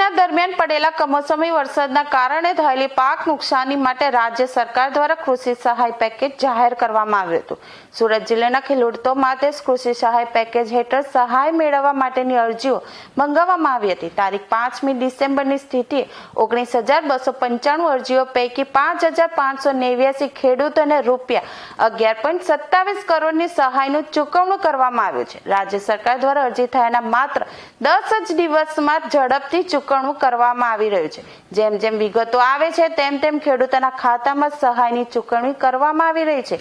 દરમિયાન પડેલા કમોસમી વરસાદના કારણે થયેલી પાક નુકસાની માટે રાજ્ય સરકાર દ્વારા કૃષિ સહાય પેકેજ જાહેર કરવામાં આવ્યું હતું. સુરત જિલ્લાના ખેડૂતો માટે કૃષિ સહાય પેકેજ હેઠળ સહાય મેળવવા માટેની અરજીઓ મંગાવવામાં આવી હતી. તારીખ પાંચમી ડિસેમ્બરની સ્થિતિએ ઓગણીસ હજાર બસો પંચાણું અરજીઓ પૈકી પાંચ હજાર પાંચસો નેવ્યાસી ખેડૂતોને રૂપિયા અગિયાર પોઈન્ટ સત્તાવીસ કરોડની સહાયનું ચૂકવણું કરવામાં આવ્યું છે. રાજ્ય સરકાર દ્વારા અરજી થયાના માત્ર દસ જ દિવસમાં ઝડપથી ચૂકવણું કરવામાં આવી રહ્યું છે. જેમ જેમ વિગતો આવે છે, તેમ તેમ ખેડૂતોના ખાતામાં સહાયની ચૂકવણી કરવામાં આવી રહી છે.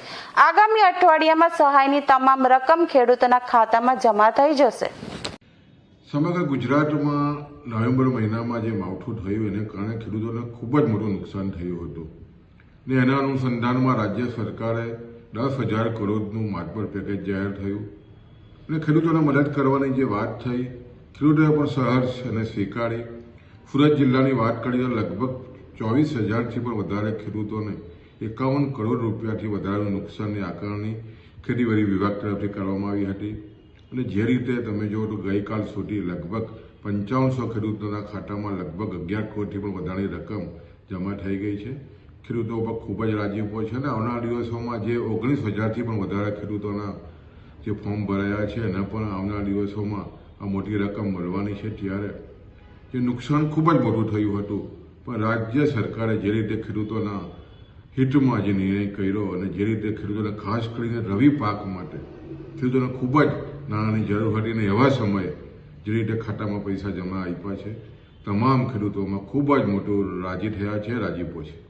આગામી અઠવાડિયામાં સહાયની તમામ રકમ ખેડૂતોના ખાતામાં જમા થઈ જશે. સમગ્ર ગુજરાતમાં નવેમ્બર મહિનામાં જે માવઠું થયું, એને કારણે ખેડૂતોને ખૂબ જ મોટું નુકસાન થયું હતું. ને એના અનુસંધાનમાં રાજ્ય સરકારે દસ હજાર કરોડનું માતબર પેકેજ જાહેર થયું. અને ખેડૂતોને મદદ કરવાની જે વાત થઈ, ખેડૂતોએ પણ સહર્ષ અને સ્વીકારી. સુરત જિલ્લાની વાત કરીએ તો લગભગ ચોવીસ હજારથી પણ વધારે ખેડૂતોને એકાવન કરોડ રૂપિયાથી વધારે નુકસાનની આકારણી ખેતીવાડી વિભાગ તરફથી કરવામાં આવી હતી. અને જે રીતે તમે જુઓ તો ગઈકાલ સુધી લગભગ પંચાવનસો ખેડૂતોના ખાતામાં લગભગ અગિયાર કરોડથી પણ વધારાની રકમ જમા થઈ ગઈ છે. ખેડૂતો પર ખૂબ જ રાજીપો છે. અને આવનારા દિવસોમાં જે ઓગણીસ હજારથી પણ વધારે ખેડૂતોના જે ફોર્મ ભરાયા છે, એના પણ આવનારા દિવસોમાં આ મોટી રકમ મળવાની છે. ત્યારે જે નુકસાન ખૂબ જ મોટું થયું હતું. પણ રાજ્ય સરકારે જે રીતે ખેડૂતોના હિતમાં જે નિર્ણય કર્યો અને જે રીતે ખેડૂતોને ખાસ કરીને રવિ પાક માટે ખેડૂતોને ખૂબ જ નાણાંની જરૂર હતી અને એવા સમયે જે રીતે ખાતામાં પૈસા જમા આપ્યા છે, તમામ ખેડૂતોમાં ખૂબ જ મોટું રાજી થયા છે, રાજીપો છે.